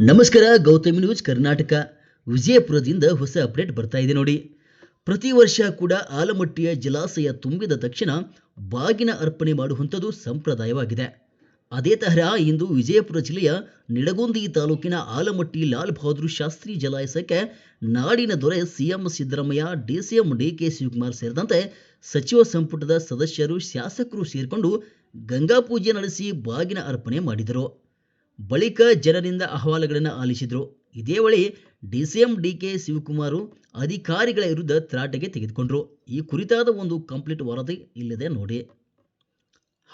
ನಮಸ್ಕಾರ, ಗೌತಮಿ ನ್ಯೂಸ್ ಕರ್ನಾಟಕ. ವಿಜಯಪುರದಿಂದ ಹೊಸ ಅಪ್ಡೇಟ್ ಬರ್ತಾ ಇದೆ ನೋಡಿ. ಪ್ರತಿ ವರ್ಷ ಕೂಡ ಆಲಮಟ್ಟಿಯ ಜಲಾಶಯ ತುಂಬಿದ ತಕ್ಷಣ ಬಾಗಿನ ಅರ್ಪಣೆ ಮಾಡುವಂಥದ್ದು ಸಂಪ್ರದಾಯವಾಗಿದೆ. ಅದೇ ತರಹ ಇಂದು ವಿಜಯಪುರ ಜಿಲ್ಲೆಯ ನಿಡಗುಂದಿ ತಾಲೂಕಿನ ಆಲಮಟ್ಟಿ ಲಾಲ್ ಬಹದ್ದೂರ್ ಶಾಸ್ತ್ರಿ ಜಲಾಶಯಕ್ಕೆ ನಾಡಿನ ದೊರೆ CM Siddaramaiah DCM DK Shivakumar ಸೇರಿದಂತೆ ಸಚಿವ ಸಂಪುಟದ ಸದಸ್ಯರು, ಶಾಸಕರು ಸೇರಿಕೊಂಡು ಗಂಗಾ ಪೂಜೆ ನಡೆಸಿ ಬಾಗಿನ ಅರ್ಪಣೆ ಮಾಡಿದರು. ಬಳಿಕ ಜನರಿಂದ ಅಹವಾಲುಗಳನ್ನು ಆಲಿಸಿದರು. ಇದೇ ವೇಳೆ ಡಿಸಿಎಂ ಡಿಕೆ ಶಿವಕುಮಾರ್ ಅಧಿಕಾರಿಗಳ ವಿರುದ್ಧ ತರಾಟೆಗೆ ತೆಗೆದುಕೊಂಡರು. ಈ ಕುರಿತಾದ ಒಂದು ಕಂಪ್ಲೀಟ್ ವರದಿ ಇಲ್ಲಿದೆ ನೋಡಿ.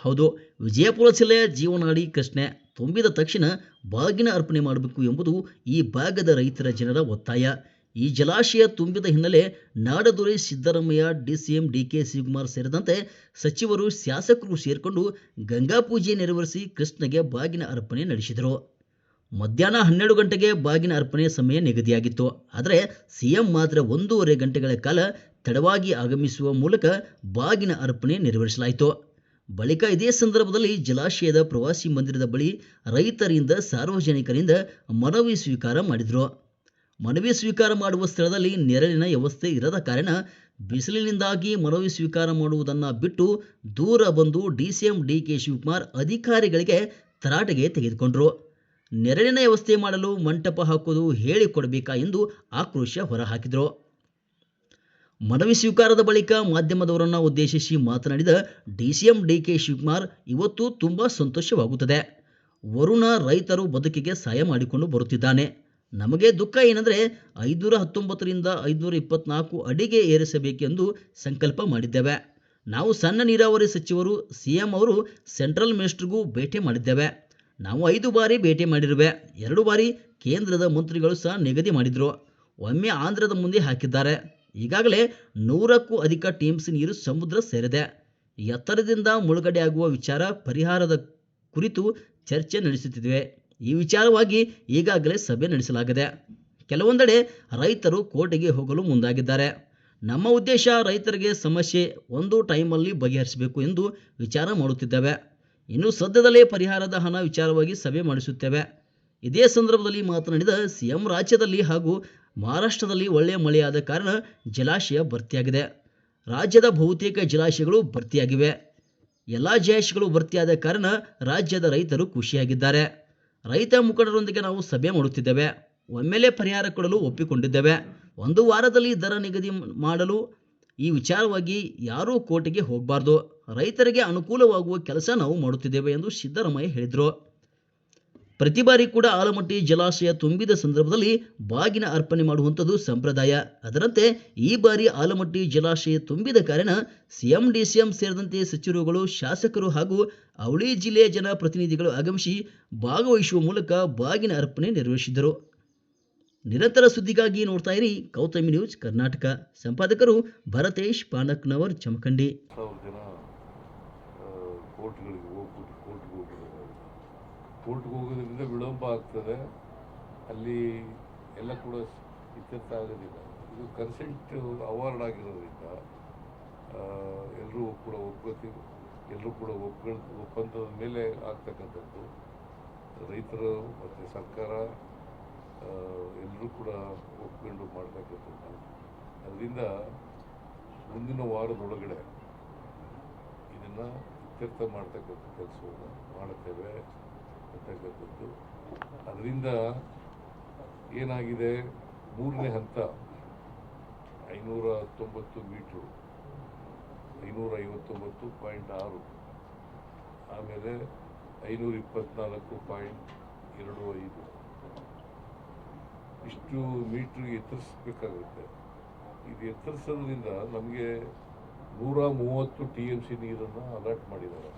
ಹೌದು, ವಿಜಯಪುರ ಜಿಲ್ಲೆಯ ಜೀವನಾಡಿ ಕೃಷ್ಣೆ ತುಂಬಿದ ತಕ್ಷಣ ಬಾಗಿನ ಅರ್ಪಣೆ ಮಾಡಬೇಕು ಎಂಬುದು ಈ ಭಾಗದ ರೈತರ ಜನರ ಒತ್ತಾಯ. ಈ ಜಲಾಶಯ ತುಂಬಿದ ಹಿನ್ನೆಲೆ ನಾಡದೊರೆ ಸಿದ್ದರಾಮಯ್ಯ, ಡಿಸಿಎಂ ಡಿಕೆ ಶಿವಕುಮಾರ್ ಸೇರಿದಂತೆ ಸಚಿವರು ಶಾಸಕರು ಸೇರಿಕೊಂಡು ಗಂಗಾ ಪೂಜೆ ನೆರವೇರಿಸಿ ಕೃಷ್ಣಗೆ ಬಾಗಿನ ಅರ್ಪಣೆ ನಡೆಸಿದರು. ಮಧ್ಯಾಹ್ನ ಹನ್ನೆರಡು ಗಂಟೆಗೆ ಬಾಗಿನ ಅರ್ಪಣೆ ಸಮಯ ನಿಗದಿಯಾಗಿತ್ತು. ಆದರೆ ಸಿಎಂ ಮಾತ್ರ ಒಂದೂವರೆ ಗಂಟೆಗಳ ಕಾಲ ತಡವಾಗಿ ಆಗಮಿಸುವ ಮೂಲಕ ಬಾಗಿನ ಅರ್ಪಣೆ ನೆರವೇರಿಸಲಾಯಿತು. ಬಳಿಕ ಇದೇ ಸಂದರ್ಭದಲ್ಲಿ ಜಲಾಶಯದ ಪ್ರವಾಸಿ ಮಂದಿರದ ಬಳಿ ರೈತರಿಂದ ಸಾರ್ವಜನಿಕರಿಂದ ಮನವಿ ಸ್ವೀಕಾರ ಮಾಡಿದರು. ಮನವಿ ಸ್ವೀಕಾರ ಮಾಡುವ ಸ್ಥಳದಲ್ಲಿ ನೆರಳಿನ ವ್ಯವಸ್ಥೆ ಇರದ ಕಾರಣ ಬಿಸಿಲಿನಿಂದಾಗಿ ಮನವಿ ಸ್ವೀಕಾರ ಮಾಡುವುದನ್ನು ಬಿಟ್ಟು ದೂರ ಬಂದು ಡಿಸಿಎಂ ಡಿಕೆ ಶಿವಕುಮಾರ್ ಅಧಿಕಾರಿಗಳಿಗೆ ತರಾಟೆಗೆ ತೆಗೆದುಕೊಂಡರು. ನೆರಳಿನ ವ್ಯವಸ್ಥೆ ಮಾಡಲು ಮಂಟಪ ಹಾಕುವುದು ಹೇಳಿಕೊಡಬೇಕಾ ಎಂದು ಆಕ್ರೋಶ ಹೊರಹಾಕಿದರು. ಮನವಿ ಸ್ವೀಕಾರದ ಬಳಿಕ ಮಾಧ್ಯಮದವರನ್ನು ಉದ್ದೇಶಿಸಿ ಮಾತನಾಡಿದ ಡಿಸಿಎಂ ಡಿಕೆ ಶಿವಕುಮಾರ್, ಇವತ್ತು ತುಂಬ ಸಂತೋಷವಾಗುತ್ತದೆ. ವರುಣ ರೈತರು ಬದುಕಿಗೆ ಸಹಾಯ ಮಾಡಿಕೊಂಡು ಬರುತ್ತಿದ್ದಾನೆ. ನಮಗೆ ದುಃಖ ಏನಂದರೆ ಐದುನೂರ ಹತ್ತೊಂಬತ್ತರಿಂದ ಐದುನೂರ ಇಪ್ಪತ್ನಾಲ್ಕು ಅಡಿಗೆ ಏರಿಸಬೇಕೆಂದು ಸಂಕಲ್ಪ ಮಾಡಿದ್ದೇವೆ. ನಾವು ಸಣ್ಣ ನೀರಾವರಿ ಸಚಿವರು ಸಿಎಂ ಅವರು ಸೆಂಟ್ರಲ್ ಮಿನಿಸ್ಟ್ರಿಗೂ ಭೇಟಿ ಮಾಡಿದ್ದೇವೆ. ನಾವು ಐದು ಬಾರಿ ಭೇಟಿ ಮಾಡಿರುವೆ. ಎರಡು ಬಾರಿ ಕೇಂದ್ರದ ಮಂತ್ರಿಗಳು ಸಹ ನಿಗದಿ ಮಾಡಿದರು. ಒಮ್ಮೆ ಆಂಧ್ರದ ಮುಂದೆ ಹಾಕಿದ್ದಾರೆ. ಈಗಾಗಲೇ ನೂರಕ್ಕೂ ಅಧಿಕ ಟಿಎಂಸಿ ನೀರು ಸಮುದ್ರ ಸೇರಿದೆ. ಎತ್ತರದಿಂದ ಮುಳುಗಡೆಯಾಗುವ ವಿಚಾರ, ಪರಿಹಾರದ ಕುರಿತು ಚರ್ಚೆ ನಡೆಸುತ್ತಿವೆ ಈ ವಿಚಾರವಾಗಿ ಈಗಾಗಲೇ ಸಭೆ ನಡೆಸಲಾಗಿದೆ. ಕೆಲವೊಂದೆಡೆ ರೈತರು ಕೋಟೆಗೆ ಹೋಗಲು ಮುಂದಾಗಿದ್ದಾರೆ. ನಮ್ಮ ಉದ್ದೇಶ ರೈತರಿಗೆ ಸಮಸ್ಯೆ ಒಂದು ಟೈಮಲ್ಲಿ ಬಗೆಹರಿಸಬೇಕು ಎಂದು ವಿಚಾರ ಮಾಡುತ್ತಿದ್ದೇವೆ. ಇನ್ನು ಸದ್ಯದಲ್ಲೇ ಪರಿಹಾರದ ಹಣ ವಿಚಾರವಾಗಿ ಸಭೆ ಮಾಡಿಸುತ್ತೇವೆ. ಇದೇ ಸಂದರ್ಭದಲ್ಲಿ ಮಾತನಾಡಿದ ಸಿಎಂ ರಾಜ್ಯದಲ್ಲಿ ಹಾಗೂ ಮಹಾರಾಷ್ಟ್ರದಲ್ಲಿ ಒಳ್ಳೆಯ ಮಳೆಯಾದ ಕಾರಣ ಜಲಾಶಯ ಭರ್ತಿಯಾಗಿದೆ. ರಾಜ್ಯದ ಬಹುತೇಕ ಜಲಾಶಯಗಳು ಭರ್ತಿಯಾಗಿವೆ. ಎಲ್ಲ ಜಲಾಶಯಗಳು ಭರ್ತಿಯಾದ ಕಾರಣ ರಾಜ್ಯದ ರೈತರು ಖುಷಿಯಾಗಿದ್ದಾರೆ. ರೈತ ಮುಖಂಡರೊಂದಿಗೆ ನಾವು ಸಭೆ ಮಾಡುತ್ತಿದ್ದೇವೆ. ಒಮ್ಮೆಲೆ ಪರಿಹಾರ ಕೊಡಲು ಒಪ್ಪಿಕೊಂಡಿದ್ದೇವೆ. ಒಂದು ವಾರದಲ್ಲಿ ದರ ನಿಗದಿ ಮಾಡಲು ಈ ವಿಚಾರವಾಗಿ ಯಾರೂ ಕೋರ್ಟಿಗೆ ಹೋಗಬಾರ್ದು. ರೈತರಿಗೆ ಅನುಕೂಲವಾಗುವ ಕೆಲಸ ನಾವು ಮಾಡುತ್ತಿದ್ದೇವೆ ಎಂದು ಸಿದ್ದರಾಮಯ್ಯ ಹೇಳಿದರು. ಪ್ರತಿ ಬಾರಿ ಕೂಡ ಆಲಮಟ್ಟಿ ಜಲಾಶಯ ತುಂಬಿದ ಸಂದರ್ಭದಲ್ಲಿ ಬಾಗಿನ ಅರ್ಪಣೆ ಮಾಡುವಂಥದ್ದು ಸಂಪ್ರದಾಯ. ಅದರಂತೆ ಈ ಬಾರಿ ಆಲಮಟ್ಟಿ ಜಲಾಶಯ ತುಂಬಿದ ಕಾರಣ ಸಿಎಂ, ಡಿಸಿಎಂ ಸೇರಿದಂತೆ ಸಚಿವರುಗಳು, ಶಾಸಕರು ಹಾಗೂ ಅವಳಿ ಜಿಲ್ಲೆಯ ಜನಪ್ರತಿನಿಧಿಗಳು ಆಗಮಿಸಿ ಭಾಗವಹಿಸುವ ಮೂಲಕ ಬಾಗಿನ ಅರ್ಪಣೆ ನೆರವೇರಿಸಿದರು. ನಿರಂತರ ಸುದ್ದಿಗಾಗಿ ನೋಡ್ತಾ ಇರಿ ಕೌತಮಿ ನ್ಯೂಸ್ ಕರ್ನಾಟಕ. ಸಂಪಾದಕರು ಭರತೇಶ್ ಪಾನಕ್ನವರ್ ಜಮಖಂಡಿ ಕೋರ್ಟ್ಗೆ ಹೋಗೋದ್ರಿಂದ ವಿಳಂಬ ಆಗ್ತದೆ. ಅಲ್ಲಿ ಎಲ್ಲ ಕೂಡ ಇತ್ಯರ್ಥ ಆಗೋದಿಲ್ಲ. ಇದು ಕನ್ಸೆಂಟ್ ಅವಾರ್ಡ್ ಆಗಿರೋದ್ರಿಂದ ಎಲ್ಲರೂ ಕೂಡ ಒಪ್ಕೋತೀವಿ ಎಲ್ಲರೂ ಕೂಡ ಒಪ್ಕೊಳ್ ಒಪ್ಪಂದದ ಮೇಲೆ ಆಗ್ತಕ್ಕಂಥದ್ದು. ರೈತರು ಮತ್ತು ಸರ್ಕಾರ ಎಲ್ಲರೂ ಕೂಡ ಒಪ್ಕೊಂಡು ಮಾಡ್ತಕ್ಕಂಥದ್ದು. ಅದರಿಂದ ಮುಂದಿನ ವಾರದೊಳಗಡೆ ಇದನ್ನು ಇತ್ಯರ್ಥ ಮಾಡ್ತಕ್ಕಂಥ ಕೆಲಸವನ್ನು ಮಾಡುತ್ತೇವೆ. ಅಂತಕ್ಕಂಥದ್ದು ಅದರಿಂದ ಏನಾಗಿದೆ? ಮೂರನೇ ಹಂತ ಐನೂರ ಹತ್ತೊಂಬತ್ತು ಮೀಟ್ರು ಐನೂರ ಐವತ್ತೊಂಬತ್ತು ಪಾಯಿಂಟ್ ಆರು. ಆಮೇಲೆ ಐನೂರ ಇಪ್ಪತ್ನಾಲ್ಕು ಪಾಯಿಂಟ್ ಎರಡು ಐದು. ಇಷ್ಟು ಮೀಟ್ರಿಗೆ ಎತ್ತರಿಸ್ಬೇಕಾಗುತ್ತೆ. ಇದು ಎತ್ತರಿಸೋದ್ರಿಂದ ನಮಗೆ ನೂರ ಮೂವತ್ತು ಟಿ ಎಂ ಸಿ ನೀರನ್ನು ಅಲರ್ಟ್ ಮಾಡಿದ್ದಾರೆ.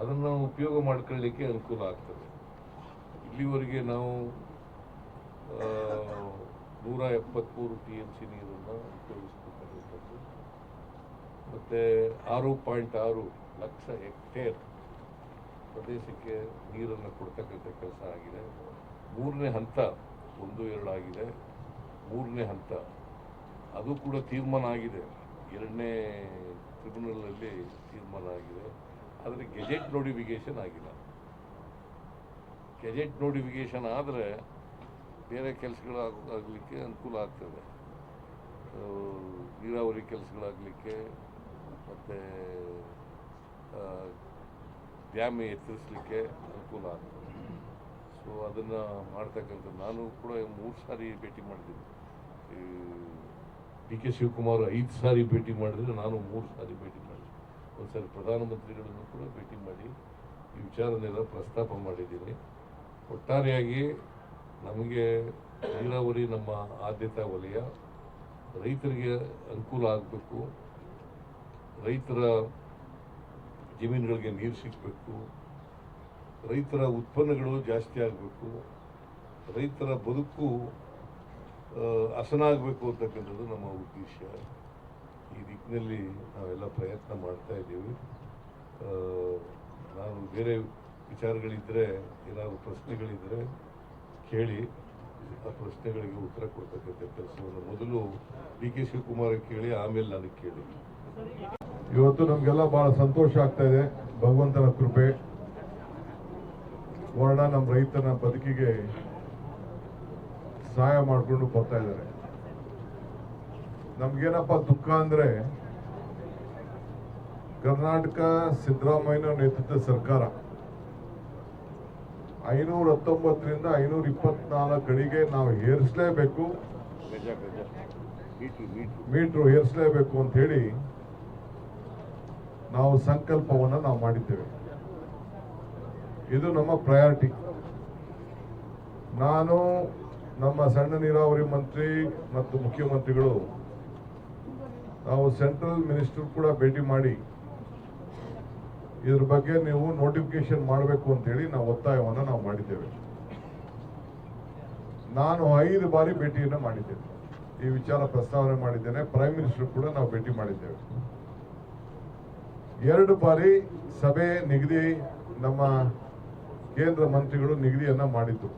ಅದನ್ನು ಉಪಯೋಗ ಮಾಡ್ಕೊಳ್ಳಿಕ್ಕೆ ಅನುಕೂಲ ಆಗ್ತದೆ. ಇಲ್ಲಿವರೆಗೆ ನಾವು ನೂರ ಎಪ್ಪತ್ತ್ಮೂರು ಟಿ ಎಂ ಸಿ ನೀರನ್ನು ಉಪಯೋಗಿಸ್ಬೇಕಾಗಿರ್ತದ್ದು ಮತ್ತು ಆರು ಪಾಯಿಂಟ್ ಆರು ಲಕ್ಷ ಹೆಕ್ಟೇರ್ ಪ್ರದೇಶಕ್ಕೆ ನೀರನ್ನು ಕೊಡ್ತಕ್ಕಂಥ ಕೆಲಸ ಆಗಿದೆ. ಮೂರನೇ ಹಂತ ಒಂದು ಎರಡಾಗಿದೆ ಮೂರನೇ ಹಂತ, ಅದು ಕೂಡ ತೀರ್ಮಾನ ಆಗಿದೆ. ಎರಡನೇ ಟ್ರಿಬ್ಯುನಲಲ್ಲಿ ತೀರ್ಮಾನ ಆಗಿದೆ. ಆದರೆ ಗೆಜೆಟ್ ನೋಟಿಫಿಕೇಶನ್ ಆಗಿಲ್ಲ. ಗೆಜೆಟ್ ನೋಟಿಫಿಕೇಶನ್ ಆದರೆ ಬೇರೆ ಕೆಲಸಗಳಾಗಲಿಕ್ಕೆ ಅನುಕೂಲ ಆಗ್ತದೆ. ನೀರಾವರಿ ಕೆಲಸಗಳಾಗಲಿಕ್ಕೆ ಮತ್ತು ಡ್ಯಾಮ್ ಎತ್ತರಿಸಲಿಕ್ಕೆ ಅನುಕೂಲ ಆಗ್ತದೆ. ಸೊ ಅದನ್ನು ಮಾಡ್ತಕ್ಕಂಥ ನಾನು ಕೂಡ ಮೂರು ಸಾರಿ ಭೇಟಿ ಮಾಡಿದ್ದೀನಿ. ಡಿ ಕೆ ಶಿವಕುಮಾರ್ ಐದು ಸಾರಿ ಭೇಟಿ ಮಾಡಿದರೆ ನಾನು ಮೂರು ಸಾರಿ ಭೇಟಿ ಒಂದು ಪ್ರಧಾನಮಂತ್ರಿಗಳನ್ನು ಕೂಡ ಭೇಟಿ ಮಾಡಿ ಈ ವಿಚಾರನೆಲ್ಲ ಪ್ರಸ್ತಾಪ ಮಾಡಿದ್ದೀನಿ. ಒಟ್ಟಾರೆಯಾಗಿ ನಮಗೆ ನೀರಾವರಿ ನಮ್ಮ ಆದ್ಯತಾ ವಲಯ ರೈತರಿಗೆ ಅನುಕೂಲ ಆಗಬೇಕು. ರೈತರ ಜಮೀನುಗಳಿಗೆ ನೀರು ಸಿಗಬೇಕು. ರೈತರ ಉತ್ಪನ್ನಗಳು ಜಾಸ್ತಿ ಆಗಬೇಕು. ರೈತರ ಬದುಕು ಹಸನಾಗಬೇಕು ಅಂತಕ್ಕಂಥದ್ದು ನಮ್ಮ ಉದ್ದೇಶ. ಈ ದಿಕ್ಕಿನಲ್ಲಿ ನಾವೆಲ್ಲ ಪ್ರಯತ್ನ ಮಾಡ್ತಾ ಇದ್ದೀವಿ. ನಾನು ಬೇರೆ ವಿಚಾರಗಳಿದ್ದರೆ ಏನಾದರೂ ಪ್ರಶ್ನೆಗಳಿದ್ದರೆ ಕೇಳಿ, ಆ ಪ್ರಶ್ನೆಗಳಿಗೆ ಉತ್ತರ ಕೊಡ್ತಕ್ಕಂಥ ಕೆಲಸವನ್ನು ಮೊದಲು ಡಿ ಕೆ ಶಿವಕುಮಾರ್ ಕೇಳಿ, ಆಮೇಲೆ ನನಗೆ ಕೇಳಿ. ಇವತ್ತು ನಮಗೆಲ್ಲ ಬಹಳ ಸಂತೋಷ ಆಗ್ತಾ ಇದೆ. ಭಗವಂತನ ಕೃಪೆ, ವರ್ಣ ನಮ್ಮ ರೈತನ ಬದುಕಿಗೆ ಸಹಾಯ ಮಾಡಿಕೊಂಡು ಬರ್ತಾ ಇದ್ದಾರೆ. ನಮ್ಗೇನಪ್ಪ ದುಃಖ ಅಂದ್ರೆ ಕರ್ನಾಟಕ ಸಿದ್ದರಾಮಯ್ಯ ನೇತೃತ್ವದ ಸರ್ಕಾರ. ಐನೂರ ಹತ್ತೊಂಬತ್ತರಿಂದ ಐನೂರ ಇಪ್ಪತ್ನಾಲ್ಕು ಅಡಿಗೆ ನಾವು ಏರಿಸಲೇಬೇಕು. ಮೀಟ್ರ್ ಅಂತ ಹೇಳಿ ನಾವು ಸಂಕಲ್ಪವನ್ನು ನಾವು ಮಾಡಿದ್ದೇವೆ. ಇದು ನಮ್ಮ ಪ್ರಯಾರಿಟಿ ನಾನು ನಮ್ಮ ಸಣ್ಣ ನೀರಾವರಿ ಮಂತ್ರಿ ಮತ್ತು ಮುಖ್ಯಮಂತ್ರಿಗಳು ನಾವು ಸೆಂಟ್ರಲ್ ಮಿನಿಸ್ಟರ್ ಕೂಡ ಭೇಟಿ ಮಾಡಿ ಇದ್ರ ಬಗ್ಗೆ ನೀವು ನೋಟಿಫಿಕೇಶನ್ ಮಾಡಬೇಕು ಅಂತ ಹೇಳಿ ನಾವು ಒತ್ತಾಯವನ್ನು ನಾವು ಮಾಡಿದ್ದೇವೆ. ನಾನು ಐದು ಬಾರಿ ಭೇಟಿಯನ್ನು ಮಾಡಿದ್ದೇನೆ. ಈ ವಿಚಾರ ಪ್ರಸ್ತಾವನೆ ಮಾಡಿದ್ದೇನೆ. ಪ್ರೈಮ್ ಮಿನಿಸ್ಟರ್ ಕೂಡ ನಾವು ಭೇಟಿ ಮಾಡಿದ್ದೇವೆ. ಎರಡು ಬಾರಿ ಸಭೆ ನಿಗದಿ ನಮ್ಮ ಕೇಂದ್ರ ಮಂತ್ರಿಗಳು ನಿಗದಿಯನ್ನ ಮಾಡಿದ್ರು